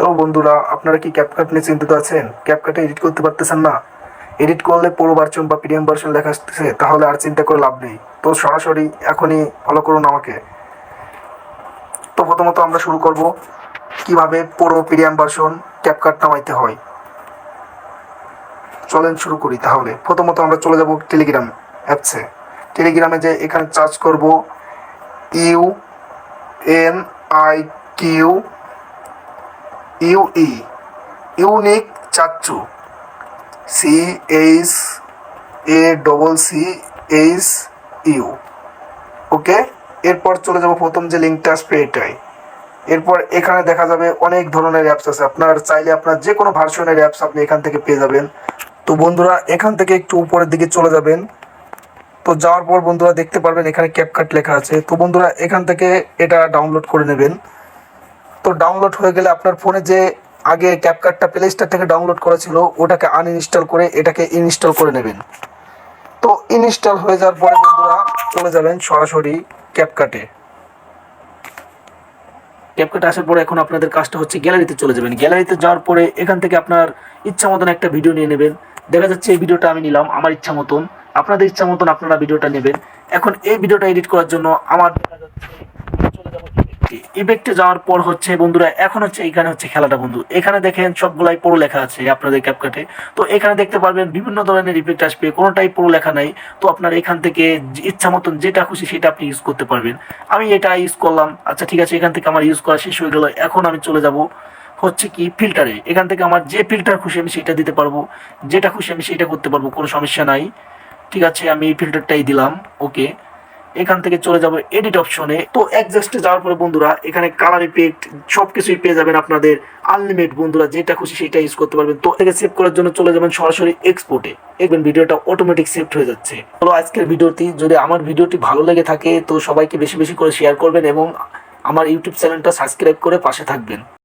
Hello বন্ধুরা, আপনারা কি ক্যাপকাট নিয়ে চিন্তিত আছেন? ক্যাপকাটে এডিট করতে পারতেছেন না। এডিট করলে পুরো ভার্সন বা প্রিমিয়াম ভার্সন লেখা আসতেছে, তাহলে আর চিন্তা করে লাভ নেই। তো সরাসরি এখনই ফলো করুন আমাকে। তো প্রথমত আমরা শুরু করব, কীভাবে পুরো প্রিমিয়াম ভার্সন ক্যাপকাট নামাইতে হয়। চলেন শুরু করি তাহলে। প্রথমত আমরা চলে যাব টেলিগ্রাম অ্যাপসে টেলিগ্রামে যে এখানে চার্জ করব U N I Q U E unique চাচ্চু। C H A double C H U okay? এরপর চলে যাব প্রথম যে লিঙ্কটা আসবে এটাই এরপর এখানে দেখা যাবে অনেক ধরনের অ্যাপস আছে। আপনার চাইলে আপনার যে কোনো ভার্সনের অ্যাপস আপনি এখান থেকে পেয়ে যাবেন। তো বন্ধুরা, এখান থেকে একটু উপরের দিকে চলে যাবেন। তো যাওয়ার পর বন্ধুরা দেখতে পারবেন এখানে ক্যাপকাট লেখা আছে। তো বন্ধুরা, এখান থেকে এটা ডাউনলোড করে নেবেন। ডাউনলোড হয়ে গেলে আপনার ফোনে যে আগে ক্যাপকাটটা প্লে স্টোর থেকে ডাউনলোড করেছিল ওটাকে আনইনস্টল করে এটাকে ইনস্টল করে নেবেন। তো ইনস্টল হয়ে যাওয়ার পরে বন্ধুরা, চলে যাবেন সরাসরি ক্যাপকাটে ক্যাপকাটে আসার পরে এখন আপনাদের কাজটা হচ্ছে গ্যালারিতে চলে যাবেন। গ্যালারিতে যাওয়ার পরে এখান থেকে আপনার ইচ্ছা মতন একটা ভিডিও নিয়ে নেবেন। দেখা যাচ্ছে এই ভিডিওটা আমি নিলাম, আমার ইচ্ছা মতন। আপনাদের ইচ্ছা মতন আপনারা ভিডিওটা নেবেন। এখন এই ভিডিওটা এডিট করার জন্য আমার দেখা যাচ্ছে ইফেক্টে যাওয়ার পর হচ্ছে বন্ধুরা, এখন হচ্ছে এখানে হচ্ছে খেলাটা, বন্ধু। এখানে দেখেন সবগুলাই পুরো লেখা আছে আপনাদের ক্যাপকাটে তো এখানে দেখতে পারবেন বিভিন্ন ধরনের ইফেক্ট আসবে, কোনোটাই পুরো লেখা নাই। তো আপনার এখান থেকে ইচ্ছা মতন যেটা খুশি সেটা আপনি ইউজ করতে পারবেন। আমি এটা ইউজ করলাম আচ্ছা ঠিক আছে, এখান থেকে আমার ইউজ করা শেষ হয়ে গেল, এখন আমি চলে যাব হচ্ছে কি ফিল্টারে এখান থেকে আমার যে ফিল্টার খুশি আমি সেটা দিতে পারব, যেটা খুশি আমি সেটা করতে পারব, কোনো সমস্যা নাই। ঠিক আছে, আমি ফিল্টারটাই দিলাম ওকে এখান থেকে চলে যাব এডিট অপশনে তো অ্যাডজাস্টে যাওয়ার পরে বন্ধুরা, এখানে কালার ইফেক্ট সব কিছুই পেয়ে যাবেন আপনাদের আনলিমিট বন্ধুরা, যেটা খুশি সেটা ইউজ করতে পারবেন। তো থেকে সেভ করার জন্য চলে যাবেন সরাসরি এক্সপোর্টে দেখবেন ভিডিওটা অটোমেটিক সেভ হয়ে যাচ্ছে। হলো আজকের ভিডিওটি, যদি আমার ভিডিওটি ভালো লেগে থাকে, তো সবাইকে বেশি বেশি করে শেয়ার করবেন এবং আমার ইউটিউব চ্যানেলটা সাবস্ক্রাইব করে পাশে থাকবেন।